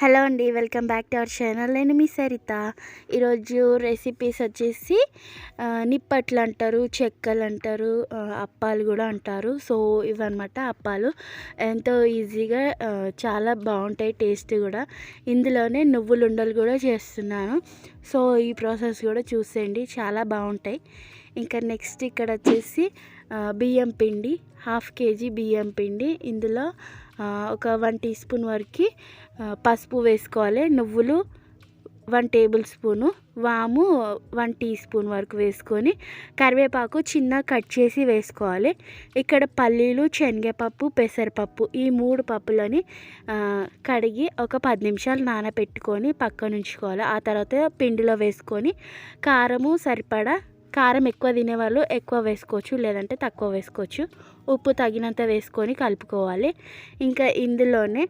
Hello అండి welcome back to our channel. నేను మీ సరిత. ఈరోజు రెసిపీస్ వచ్చేసి నిప్పట్లు అంటారు చెక్కలు అంటారు అప్పాలు కూడా అంటారు. సో ఇవన్నమాట అప్పాలు. ఎంతో ఈజీగా చాలా బాగుంటాయి టేస్ట్ కూడా. ఇందులోనే నువ్వులు ఉండలు కూడా చేస్తున్నాను. సో ఈ ప్రాసెస్ కూడా చూసేయండి చాలా బాగుంటాయి. ఇంకా నెక్స్ట్ ఇక్కడ వచ్చేసి బియ్యం పిండి హాఫ్ కేజీ బియ్యం పిండి. ఇందులో ఒక వన్ టీ స్పూన్ వరకు పసుపు వేసుకోవాలి నువ్వులు వన్ టేబుల్ స్పూను వాము వన్ టీ స్పూన్ వరకు వేసుకొని కరివేపాకు చిన్న కట్ చేసి వేసుకోవాలి. ఇక్కడ పల్లీలు శనగపప్పు పెసరపప్పు ఈ మూడు పప్పులని కడిగి ఒక పది నిమిషాలు నానబెట్టుకొని పక్కన ఉంచుకోవాలి ఆ తర్వాత పిండిలో వేసుకొని కారము సరిపడా కారం ఎక్కువ తినేవాళ్ళు ఎక్కువ వేసుకోవచ్చు లేదంటే తక్కువ వేసుకోవచ్చు. ఉప్పు తగినంత వేసుకొని కలుపుకోవాలి. ఇంకా ఇందులోనే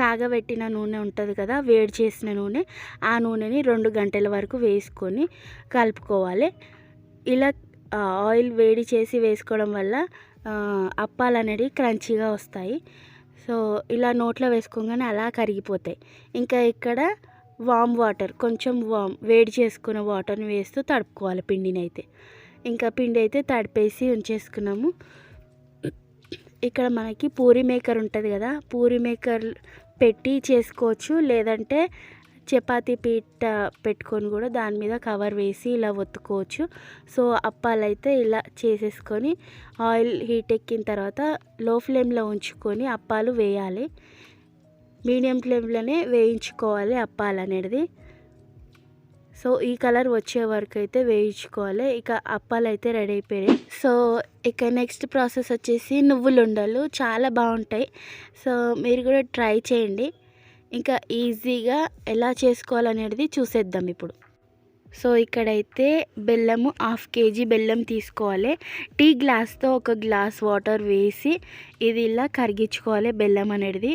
కాగబెట్టిన నూనె ఉంటుంది కదా వేడి చేసిన నూనె ఆ నూనెని రెండు గంటల వరకు వేసుకొని కలుపుకోవాలి. ఇలా ఆయిల్ వేడి చేసి వేసుకోవడం వల్ల అప్పాలు అనేవి క్రంచీగా వస్తాయి. సో ఇలా నోట్లో వేసుకోగానే అలా కరిగిపోతాయి. ఇంకా ఇక్కడ వామ్ వాటర్ కొంచెం వామ్ వేడి చేసుకున్న వాటర్ని వేస్తూ తడుపుకోవాలి పిండిని అయితే ఇంకా పిండి అయితే తడిపేసి ఉంచేసుకున్నాము. ఇక్కడ మనకి పూరి మేకర్ ఉంటుంది కదా పూరి మేకర్ పెట్టి చేసుకోవచ్చు. లేదంటే చపాతీ పీట పెట్టుకొని కూడా దాని మీద కవర్ వేసి ఇలా ఒత్తుకోవచ్చు. సో అప్పాలు అయితే ఇలా చేసేసుకొని ఆయిల్ హీట్ ఎక్కిన తర్వాత లో ఫ్లేమ్లో ఉంచుకొని అప్పాలు వేయాలి. మీడియం ఫ్లేమ్లోనే వేయించుకోవాలి అప్పాలనేది. సో ఈ కలర్ వచ్చే వరకు అయితే వేయించుకోవాలి. ఇక అప్పాలు అయితే రెడీ అయిపోయాయి సో ఇక నెక్స్ట్ ప్రాసెస్ వచ్చేసి నువ్వులు ఉండలు చాలా బాగుంటాయి. సో మీరు కూడా ట్రై చేయండి. ఇంకా ఈజీగా ఎలా చేసుకోవాలనేది చూసేద్దాం ఇప్పుడు. సో ఇక్కడైతే బెల్లము హాఫ్ కేజీ బెల్లం తీసుకోవాలి. టీ గ్లాస్తో ఒక గ్లాస్ వాటర్ వేసి ఇది ఇలా కరిగించుకోవాలి బెల్లం అనేది.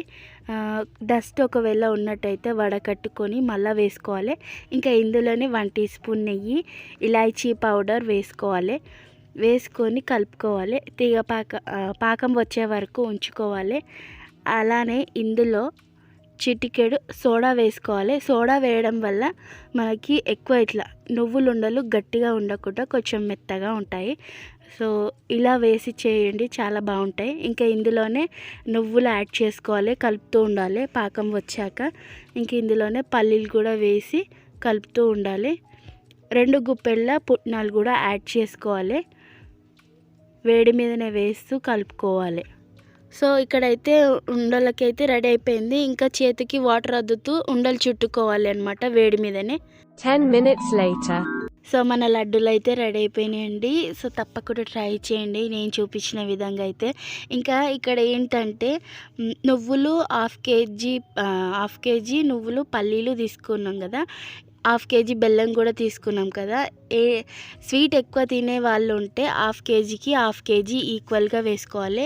డస్ట్ ఒకవేళ ఉన్నట్టయితే వడకట్టుకొని మళ్ళీ వేసుకోవాలి. ఇంకా ఇందులోనే వన్ టీ స్పూన్ నెయ్యి ఇలాచీ పౌడర్ వేసుకోవాలి. వేసుకొని కలుపుకోవాలి. తీగ పాక పాకం వచ్చే వరకు ఉంచుకోవాలి. అలానే ఇందులో చిటికెడు సోడా వేసుకోవాలి. సోడా వేయడం వల్ల మనకి ఎక్కువ ఇట్లా నువ్వులు ఉండలు గట్టిగా ఉండకుండా కొంచెం మెత్తగా ఉంటాయి. సో ఇలా వేసి చేయండి చాలా బాగుంటాయి. ఇంకా ఇందులోనే నువ్వులు యాడ్ చేసుకోవాలి కలుపుతూ ఉండాలి. పాకం వచ్చాక ఇంక ఇందులోనే పల్లీలు కూడా వేసి కలుపుతూ ఉండాలి. రెండు గుప్పెళ్ళ పుట్నాలు కూడా యాడ్ చేసుకోవాలి. వేడి మీదనే వేస్తూ కలుపుకోవాలి. సో ఇక్కడైతే ఉండలకైతే రెడీ అయిపోయింది. ఇంకా చేతికి వాటర్ అద్దుతూ ఉండలు చుట్టుకోవాలి అనమాట వేడి మీదనే. 10 minutes later. సో మన లడ్డూలు అయితే రెడీ అయిపోయినాయండి. సో తప్పకుండా ట్రై చేయండి. నేను చూపించిన విధంగా అయితే. ఇంకా ఇక్కడ ఏంటంటే నువ్వులు హాఫ్ కేజీ హాఫ్ కేజీ నువ్వులు పల్లీలు తీసుకున్నాం కదా. హాఫ్ కేజీ బెల్లం కూడా తీసుకున్నాం కదా. ఏ స్వీట్ ఎక్కువ తినే వాళ్ళు ఉంటే హాఫ్ కేజీకి హాఫ్ కేజీ ఈక్వల్గా వేసుకోవాలి.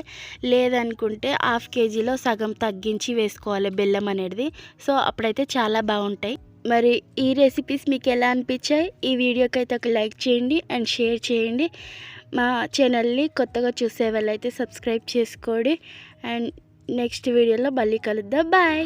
లేదనుకుంటే హాఫ్ కేజీలో సగం తగ్గించి వేసుకోవాలి బెల్లం అనేది. సో అప్పుడైతే చాలా బాగుంటాయి. మరి ఈ రెసిపీస్ మీకు ఎలా అనిపించాయి? ఈ వీడియోకి అయితే ఒక లైక్ చేయండి అండ్ షేర్ చేయండి. మా ఛానల్ని కొత్తగా చూసే వాళ్ళైతే సబ్స్క్రైబ్ చేసుకోండి. అండ్ నెక్స్ట్ వీడియోలో మళ్ళీ కలుద్దాం. బాయ్!